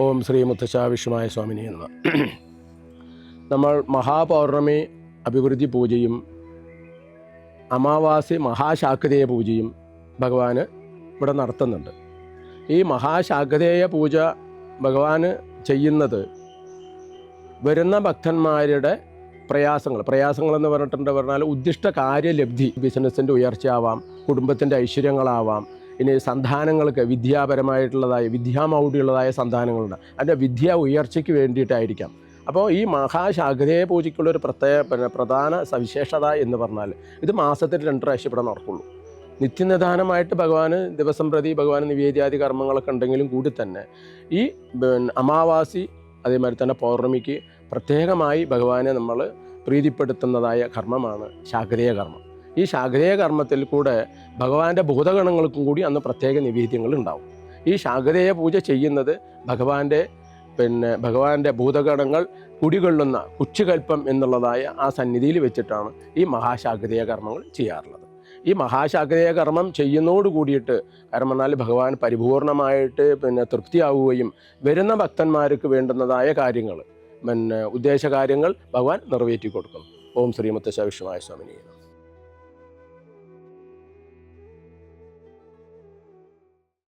ഓം ശ്രീ മുത്തശ്ശ വിഷ്ണുമായ സ്വാമിനി എന്ന നമ്മൾ മഹാപൗർണമി അഭിവൃദ്ധി പൂജയും അമാവാസി മഹാശാക്തേയ പൂജയും ഭഗവാന് ഇവിടെ നടത്തുന്നുണ്ട്. ഈ മഹാശാക്തേയ പൂജ ഭഗവാന് ചെയ്യുന്നത് വരുന്ന ഭക്തന്മാരുടെ പ്രയാസങ്ങൾ എന്ന് പറഞ്ഞിട്ടുണ്ട് പറഞ്ഞാൽ ഉദ്ദിഷ്ട കാര്യലബ്ധി ബിസിനസ്സിന്റെ ഉയർച്ചയാവാം കുടുംബത്തിന്റെ ഐശ്വര്യങ്ങളാവാം ഇനി സന്താനങ്ങൾക്ക് വിദ്യാപരമായിട്ടുള്ളതായ വിദ്യാമൗഢ്യമുള്ളതായ സന്താനങ്ങളുണ്ട്. അതിന്റെ വിദ്യ ഉയർച്ചയ്ക്ക് വേണ്ടിയിട്ടായിരിക്കാം. അപ്പോൾ ഈ മഹാശാഗ്രയെ പൂജയ്ക്കുള്ള ഒരു പ്രത്യേക പിന്നെ പ്രധാന സവിശേഷത എന്ന് പറഞ്ഞാൽ ഇത് മാസത്തിൽ രണ്ട് പ്രാവശ്യം ഇവിടെ നടക്കുള്ളൂ. നിത്യനിധാനമായിട്ട് ഭഗവാന് ദിവസം പ്രതി ഭഗവാന് നിവേദ്യാദി കർമ്മങ്ങളൊക്കെ ഉണ്ടെങ്കിലും കൂടി തന്നെ ഈ അമാവാസി അതേമാതിരി തന്നെ പൗർണമിക്ക് പ്രത്യേകമായി ഭഗവാനെ നമ്മൾ പ്രീതിപ്പെടുത്തുന്നതായ കർമ്മമാണ് ശാഖരീയ കർമ്മം. ഈ ശാഖരീയ കർമ്മത്തിൽ കൂടെ ഭഗവാന്റെ ഭൂതഗണങ്ങൾക്കും കൂടി അന്ന് പ്രത്യേക നിവേദ്യങ്ങൾ ഉണ്ടാവും. ഈ ശാഖരീയ പൂജ ചെയ്യുന്നത് ഭഗവാന്റെ പിന്നെ ഭഗവാന്റെ ഭൂതഗണങ്ങൾ കുടികൊള്ളുന്ന കുച്ചുകൽപ്പം എന്നുള്ളതായ ആ സന്നിധിയിൽ വെച്ചിട്ടാണ് ഈ മഹാശാഖരീയ കർമ്മങ്ങൾ ചെയ്യാറുള്ളത്. ഈ മഹാശാഖരീയ കർമ്മം ചെയ്യുന്നതോട് കൂടിയിട്ട് കാരണം എന്നാൽ ഭഗവാൻ പരിപൂർണമായിട്ട് പിന്നെ തൃപ്തിയാവുകയും വരുന്ന ഭക്തന്മാർക്ക് വേണ്ടുന്നതായ കാര്യങ്ങൾ പിന്നെ ഉദ്ദേശ കാര്യങ്ങൾ ഭഗവാൻ നിറവേറ്റി കൊടുക്കും ഓം ശ്രീമത്ത വിഷ്ണുമായ സ്വാമിനി